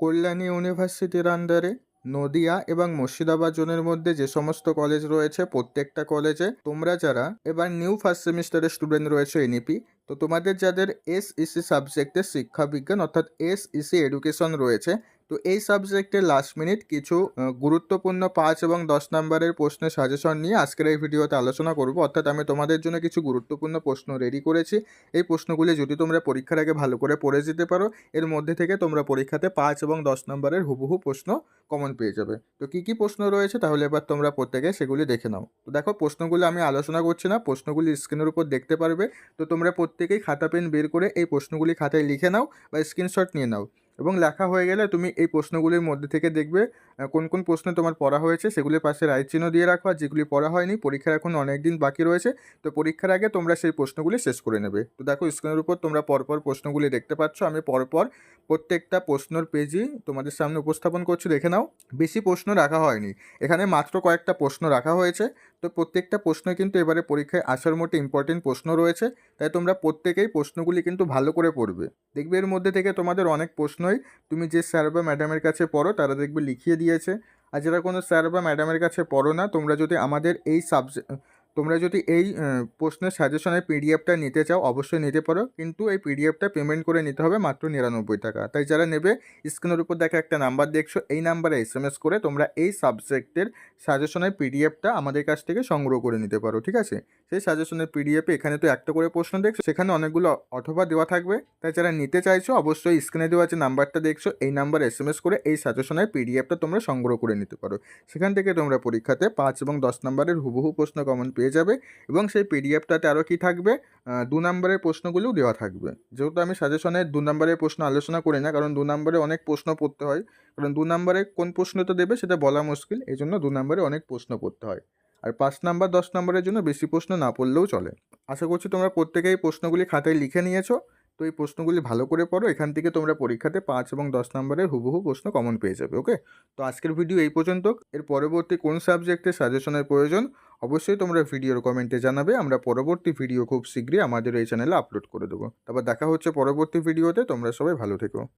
কল্যাণী ইউনিভার্সিটির আন্ডারে নদিয়া এবং মুর্শিদাবাদ জোনের মধ্যে যে সমস্ত কলেজ রয়েছে, প্রত্যেকটা কলেজে তোমরা যারা এবার নিউ ফার্স্ট সেমিস্টারের স্টুডেন্ট রয়েছে এনইপি তো তোমাদের যাদের এস ইসি সাবজেক্টের শিক্ষা বিজ্ঞান অর্থাৎ এস ইসি এডুকেশন রয়েছে তো এই সাবজেক্টে লাস্ট মিনিট কিছু গুরুত্বপূর্ণ পাঁচ এবং দশ নম্বরের প্রশ্নের সাজেশন নিয়ে আজকের এই ভিডিওতে আলোচনা করব। অর্থাৎ আমি তোমাদের জন্য কিছু গুরুত্বপূর্ণ প্রশ্ন রেডি করেছি। এই প্রশ্নগুলি যদি তোমরা পরীক্ষার আগে ভালো করে পড়ে যেতে পারো, এর মধ্যে থেকে তোমরা পরীক্ষাতে পাঁচ এবং দশ নম্বরের হুবহু প্রশ্ন কমন পেয়ে যাবে। তো কী কী প্রশ্ন রয়েছে তাহলে এবার তোমরা প্রত্যেকে সেগুলি দেখে নাও। তো দেখো, প্রশ্নগুলো আমি আলোচনা করছি না, প্রশ্নগুলি স্ক্রিনের উপর দেখতে পারবে। তো তোমরা প্রত্যেকেই খাতা পেন বের করে এই প্রশ্নগুলি খাতায় লিখে নাও বা স্ক্রিনশট নিয়ে নাও। এবং লেখা হয়ে গেলে তুমি এই প্রশ্নগুলির মধ্যে থেকে দেখবে কোন কোন প্রশ্ন তোমার পড়া হয়েছে সেগুলির পাশে চিহ্ন দিয়ে রাখো আর যেগুলি পড়া হয়নি, পরীক্ষার এখন অনেক দিন বাকি রয়েছে, তো পরীক্ষার আগে তোমরা সেই প্রশ্নগুলি শেষ করে নেবে। তো দেখো স্ক্রিনের উপর তোমরা পরপর প্রশ্নগুলি দেখতে পাচ্ছ, আমি পরপর প্রত্যেকটা প্রশ্নর পেজই তোমাদের সামনে উপস্থাপন করছি, দেখে নাও। বেশি প্রশ্ন রাখা হয়নি, এখানে মাত্র কয়েকটা প্রশ্ন রাখা হয়েছে তো প্রত্যেকটা প্রশ্ন কিন্তু এবারে পরীক্ষায় আসার মতো ইম্পর্টেন্ট প্রশ্ন রয়েছে, তাই তোমরা প্রত্যেকেই প্রশ্নগুলি কিন্তু ভালো করে পড়বে। দেখবে এর মধ্যে থেকে তোমাদের অনেক প্রশ্নই তুমি যে স্যার বা ম্যাডামের কাছে পড়ো, তারা দেখবে লিখিয়ে দিয়েছে। আর যারা কোনো স্যার বা ম্যাডামের কাছে পড়ো না, তোমরা যদি আমাদের এই সাবজেক্ট তোমরা যদি এই প্রশ্নের সাজেশনের পিডিএফটা নিতে চাও, অবশ্যই নিতে পারো। কিন্তু এই পিডিএফটা পেমেন্ট করে নিতে হবে মাত্র নিরানব্বই টাকা। তাই যারা নেবে স্ক্রিনের উপর দেখা একটা নাম্বার দেখছ, এই নাম্বারে এস এম এস করে তোমরা এই সাবজেক্টের সাজেশনের পিডিএফটা আমাদের কাছ থেকে সংগ্রহ করে নিতে পারো, ঠিক আছে? সেই সাজেশনের পিডিএফে এখানে তো একটা করে প্রশ্ন দেখছ, সেখানে অনেকগুলো অথবা দেওয়া থাকবে। তাই যারা নিতে চাইছো, অবশ্যই স্ক্রিনে দেওয়া যে নাম্বারটা দেখছ, এই নাম্বার এস এম এস করে এই সাজেশনের পিডিএফটা তোমরা সংগ্রহ করে নিতে পারো। সেখান থেকে তোমরা পরীক্ষাতে পাঁচ এবং দশ নম্বরের হুবহু প্রশ্ন কমন পেয়ে যাবে এবং সেই পিডিএফটাতে আরও কি থাকবে? দু নম্বরের প্রশ্নগুলোও দেওয়া থাকবে। যেহেতু আমি সাজেশনে দু নম্বরের প্রশ্ন আলোচনা করি না, কারণ দু নম্বরে অনেক প্রশ্ন পড়তে হয়। কারণ দু নম্বরে কোন প্রশ্নটা দেবে সেটা বলা মুশকিল এই জন্য দু নম্বরে অনেক প্রশ্ন পড়তে হয়। আর পাঁচ নাম্বার, দশ নম্বরের জন্য বেশি প্রশ্ন না পড়লেও চলে। আশা করছি তোমরা প্রত্যেকেই প্রশ্নগুলি খাতায় লিখে নিয়েছো। তো এই প্রশ্নগুলি ভালো করে পড়ো, এখান থেকে তোমরা পরীক্ষাতে পাঁচ এবং দশ নম্বরের হুবহু প্রশ্ন কমন পেয়ে যাবে ওকে তো আজকের ভিডিও এই পর্যন্ত। এর পরবর্তী কোন সাবজেক্টে সাজেশনের প্রয়োজন? অবশ্যই তোমরা ভিডিওর কমেন্টে জানাবে, আমরা পরবর্তী ভিডিও খুব শীঘ্রই আমাদের এই চ্যানেলে আপলোড করে দেবো। তারপর দেখা হচ্ছে পরবর্তী ভিডিওতে তোমরা সবাই ভালো থেকো।